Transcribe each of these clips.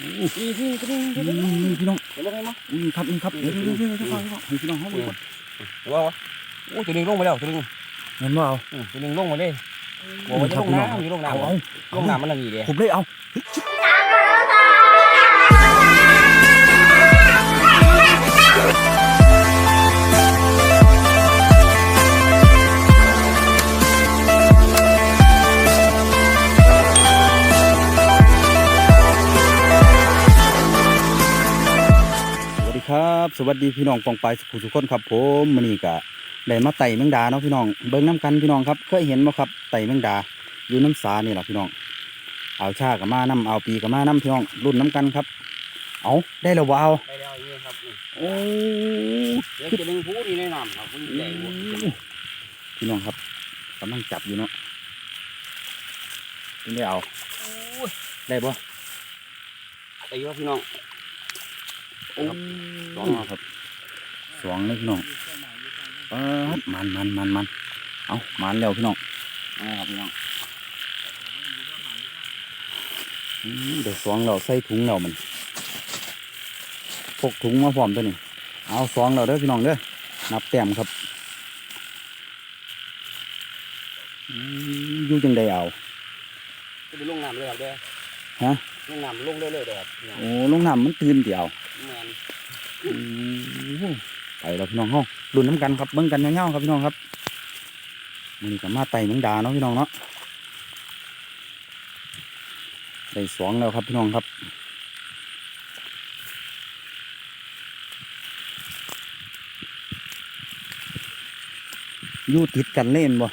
นี่นี่ตัวนึงตัวนึงนี่พี่น้องเดี๋ยวลงให้มั้งอุ้ยครับนี่ครับเดี๋ยวเดี๋ยวเดี๋ยวเดี๋ยวฟังก่อนให้พี่น้องเขาดูก่อนว่าโอ้ตัวนึงลงมาแล้วตัวนึงเห็นว่าเอาอืมตัวนึงลงมาเลยบอกว่าจะลงน้ำอยู่ลงน้ำเอาลงน้ำมันอะนี่เด้ผมเลยเอา สวัสดีพี่น้องปองปายสุขุสุขคนครับผมมื้อนี้ก็ได้มาไต่แมงดาเนาะพี่น้องเบิ่งน้ำกันพี่น้องครับเคยเห็นบ่ครับไต่แมงดาอยู่น้ำสานี่แหละพี่น้องเอาชากับมาน้ำเอาปีกับมาน้ำพี่น้องรุ่นน้ำกันครับ เอาได้แล้วบ่เอาไปแล้วอย่างนี้ครับนี่โอ้เดี๋ยวตัวนึงผู้นี่ในน้ำครับผู้นี่ใหญ่กว่าพี่น้องครับกำลังจับอยู่เนาะไม่ได้เอาโอ้ยได้บ่ไปอยู่ครับพี่น้อง โอ้สองครับสองเลยพี่น้องเออมันมันมันมันเอามันแล้วพี่น้องนะครับพี่น้องอืมเดี๋ยวสองเราใส่ถุงเรามันพกถุงมาพร้อมตัวนี้เอาสองเราเด้อพี่น้องเด้อนับแต้มครับอืมอยู่จังใดเอาจะไปลงน้ำเลยครับเด้อ ฮะลงน้ำลงเรื่อยๆเด้อครับพี่น้องโอ้ลงน้ำมันตื่นเดียวแมนอืมไปแล้วพี่น้องห้องรุ่นน้ำกันครับเบิ่งกันเงาๆครับพี่น้องครับมันก็มาไต่แมงดาเนาะพี่น้องเนาะได้สองแล้วครับพี่น้องครับอยู่ติดกันเล่นบ่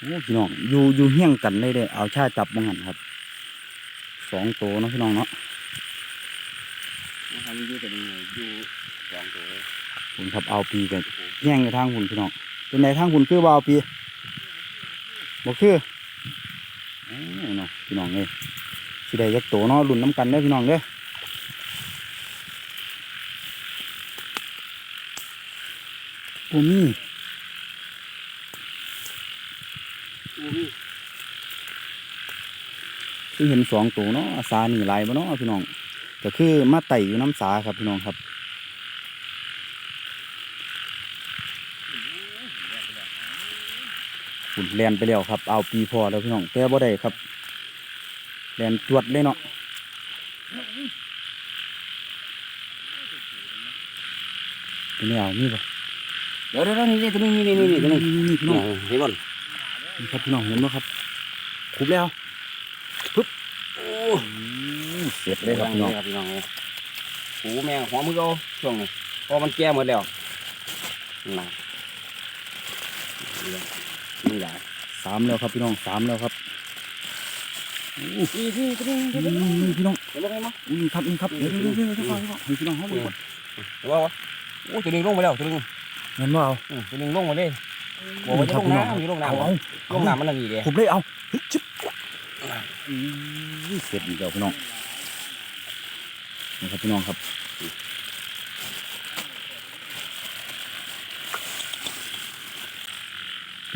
โอ้พี่น้องอยู่อยู่เฮี้ยงกันเลยเด้อเอาชาจับมังหันครับ สองตัวเนาะพี่น้องเนาะนะครับอยู่ตัวนึงอยู่สองตัวเลยผมครับเอาปีกันแย่งกับทางหุ่นพี่น้องเป็นไงทางหุ่นคือว่าเอาปีบ่คือเอ้ยเนาะพี่น้องเอ้ยสิได้ยักโตเนาะรุ่นน้ำกันเด้อพี่น้องเด้อบ่มีอู้ คือเห็นสองตัวเนาะสาหนี่หลายบ่เนาะพี่น้องก็คือมาไต่อยู่น้ำสาครับพี่น้องครับหุ่นแลนไปแล้วครับ เอาปีพอแล้วพี่น้องแต่บ่ได้ครับแลนจวดเลยเนาะตัวนี้เอามีบ่เดี๋ยวเดี๋ยวนี่นี่ตัวนึงนี่นี่นี่นี่ตัวนึงนี่พี่น้องเห็นบ่นี่ครับพี่น้องเห็นบ่ครับคุบแล้วโอ้ เสร็จเลยครับพี่น้องครับพี่น้องเลยหูแมงหัวมือเอาช่วงนี้เพอมันแก่หมดแล้วนะนี่แหละสามแล้วครับพี่น้องสามแล้วครับนี่นี่ตัวนึงตัวนึงนี่พี่น้องเดี๋ยวลงให้มั้งนี่ครับนี่ครับเดี๋ยวเดี๋ยวเดี๋ยวเดี๋ยวฟังก่อนให้พี่น้องเขาดูก่อนเดี๋ยวว่าวะโอ้ตัวนึงลงมาแล้วตัวนึงเห็นบ่เอาอืมตัวนึงลงมาเลยบอกว่าจะลงน้ำอยู่ลงน้ำเอาวะเอาลงน้ำมันละนี่เด้คุบเลยเอาเฮ้ยจิ๊บอือ เสร็จอีกแล้วพี่น้องนี่ครับพี่น้องครับ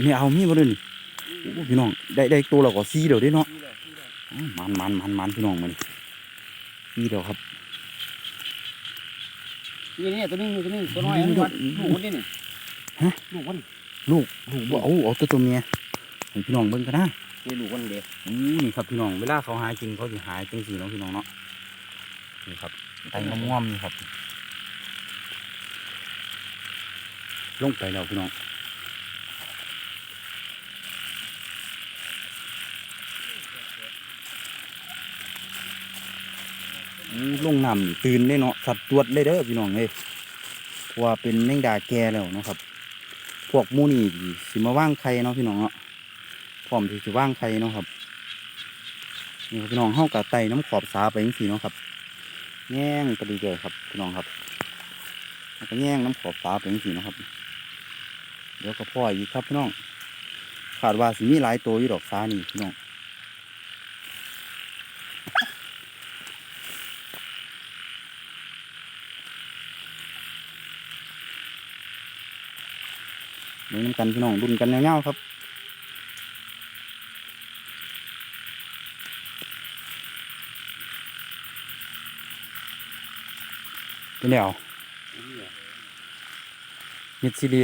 นี่เอามีบ่เด้อนี่โอ้พี่น้องได้ได้ตัวแล้วก็ซีเดี๋ยวได้เนาะอืมมันมันมันมันพี่น้องมันนี่เดียวครับนี่นี่ตัวนึงตัวนึงตัวน้อยอันนี้มันลูกมันนี่นี่ฮะลูกมันลูกลูกบ่เอาเอาตัวตัวเมียให้พี่น้องเบิ่งกันนะ นี่ลูกมันเด้อู้นี่ครับพี่น้องเวลาเขาหากินเขาจะหาจังสีเนาะพี่น้องเนาะนี่ครับไตมะม่วงนี่ครับ ลงไปแล้วพี่น้องอู้ลงน้ำนี่ตื่นได้เนาะสัตว์ตรวจเลยเด้อพี่น้องเอ้ยเพราะว่าเป็นแมงดาแก่แล้วเนาะครับ พวกหมูนี่สิมาว่างไข่เนาะพี่น้องเนาะพ ร้อมที่จะว่างไข่เนาะครับนี่พี่น้องเฮากะไตน้ำขอบสาไปจังซี่เนาะครับแง่งไปดีเลยครับพี่น้องครับแล้วก็แง่งน้ำขอบสาไปจังซี่เนาะครับ เดี๋ยวก็พ่ออีกครับพี่น้องขาดว่าสิมีหลายตัวอยู่ดอกสานี่พี่น้องเล่นกันพี่น้องดุนกันเงาๆครับ เป็นแนวมิดซีดี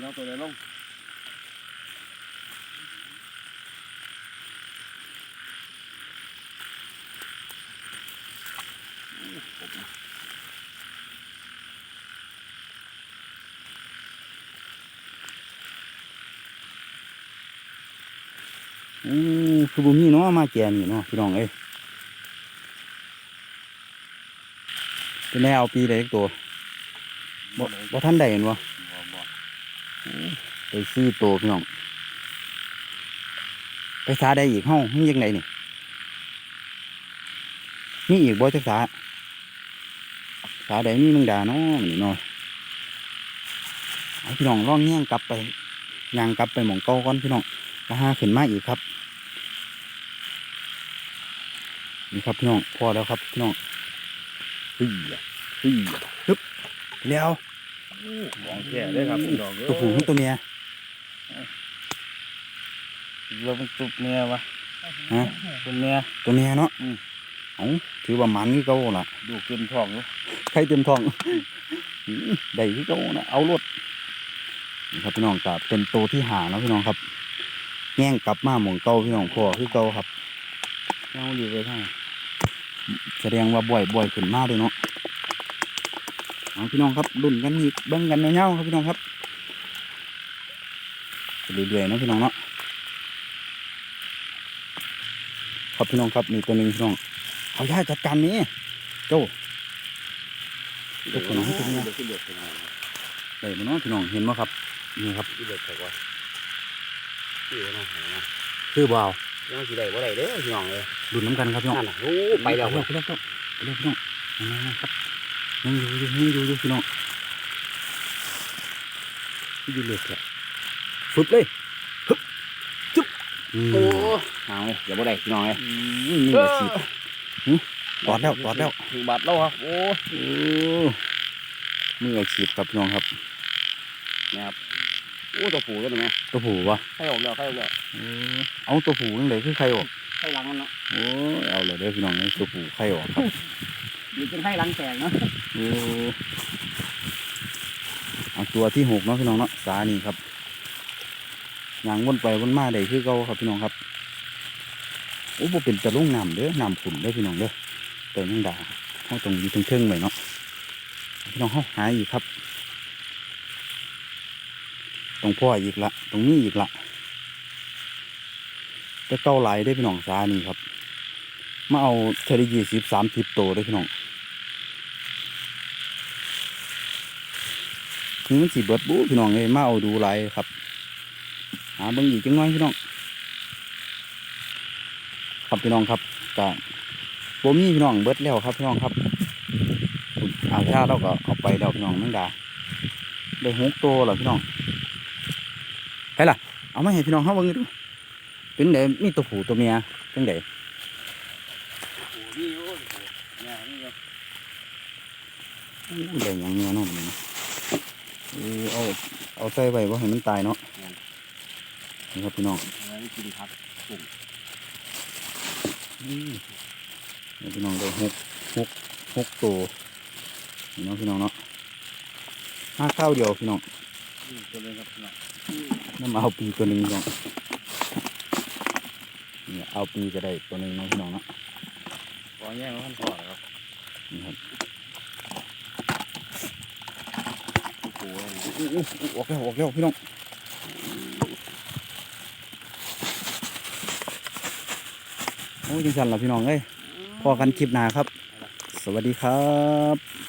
เอาตัวไหนลง อือคือบ่มีเนาะมาแก่นี่เนาะพี่น้องเอ้ยเป็นแนวปีใดตัวบ่บ่ทันได้เห็นบ่บ่บ่ไปซื้อตัวพี่น้อง ไปสาได้อีกเฮ้ามียังไงนี่มีอีกบ่จักสาสาใดมีแมึงด่าเนาะนี่เนาะพี่น้องลองแย่งกลับไปย่างกลับไปหมองเก่าก่อนพี่น้องแล้วหาขึ้นมาอีกครับ นี่ครับพี่น้องพอแล้วครับพี่น้องเฮ้ยเฮ้ยฮึบแล้วของแก่เลยครับพี่น้องเอ้ยตัวผู้กับตัวเมียเราเป็นตุกเมียวะฮะเป็นเมียตัวเมียเนาะอืมเอ้าถือว่ามันคือเก่าล่ะดูเกินท้องอยู่ใครเต็มท้องอื้อได้คือเก่านะเอารถนี่ครับพี่น้องกับเป็นตัวที่หาเนาะพี่น้องครับแง่งกลับมาหมองเก่าพี่น้องพ่อคือเก่าครับเงาดีเลยท่า แสดงว่าบ่อยบ่อยขึ้นมาเลยเนาะเอาพี่น้องครับรุ่นกันอีกเบิ้งกันเงาๆครับพี่น้องครับไปเรื่อยๆเนาะพี่น้องเนาะครับพี่น้องครับนี่ตัวหนึ่งพี่น้องเอาย่าจัดการนี้โจ้เด็กคนนั้นเป็นเมียเด็กที่เด็กเป็นเมียได้บ่เนาะพี่น้องเห็นไหมครับนี่ครับที่เด็กใครวะที่เนาะคือบ่าว ยังสิได้บ่ได้เด้อพี่น้องเอ้ยรุ่นน้ำกันครับพี่น้องนั่นน่ะโอ้ไปแล้วไปแล้วไปแล้วไปแล้วพี่น้องนั่นๆครับยังอยู่อยู่ยังอยู่อยู่พี่น้องอยู่เลยครับฟึบเลยฮึบจุ๊บอืมโอ้เอาเลยเดี๋ยวบ่ได้พี่น้องเอ้ยอืมนี่ก็สิหึตอดแล้วตอดแล้วถึงบาดแล้วครับ โอ้โอ้มืออาชีพครับพี่น้องครับนะครับ โอ้ตัวผูตัวนี้ไหมตัวผูวะใครออกแล้วใครออกแล้วเออเอาตัวผูนั่นเลยคือใครออกใครหลังมันเนาะโอ้ยเอาเลยเด้อพี่น้องเอ้ยตัวผูใครออกครับมีเป็นให้หลังแตกเนาะโอ้เอาตัวที่หกเนาะพี่น้องเนาะสานี่ครับยางวนไปวนมาได้คือเก่าครับพี่น้องครับโอ้บ่เป็นตะลุ่งน้ำเด้อน้ำขุ่นเด้อพี่น้องเด้อแต่ยังด่าเขาตรงอยู่เทิงๆไว้เนาะพี่น้องเขาหาอีกครับ ตรงพ่ออีกละ ตรงนี้อีกละแต่เก้าหลายได้พี่น้องสานี่ครับ มาเอาเทอรี่ยี่สิบสามสิบโตได้พี่น้องนี่มันสีเบิดบูพี่น้องเลยมาเอาดูไรครับ หาเบิ่งอีกจังน้อยพี่น้อง ครับพี่น้องครับกะโบมี่พี่น้องเบิดแล้วครับพี่น้องครับอาชาเราก็เอาไปแล้วพี่น้องแมงดาได้หกตัวแล้วพี่น้อง ไปล่ะ เอามาให้พี่น้องเขาเบิ่งดูเป็นไดมีตัวผู้ตัวเมียจังไดผูนี่โอ้ยเนี่ยนี่ก็อู้ได้หยังเมียนาะนเออเอาเอาใส่ไว้ว่าให้มันตายเนาะนี่ครับพี่น้องอาไว้กินผักอืมเดี๋ยวพี่น้องได้หกหกหกตัวพี่น้องพี่น้องเนาะห้าข้าวเดียวพี่น้องนี่ตัวเลยครับพี่น้อง น้ำเอาปีตัวหนึ่งพี่น้องนี่เอาปีก็ได้ตัวหนึ่งเนาะพี่น้องเนาะขอแย่งมันก่อนครับนี่ครับผูอู้อู้อู้ออกแล้วออกแล้วพี่น้องโอ้ยจังสันละพี่น้องเอ้ยพอกันคลิปหน้าครับ สวัสดีครับ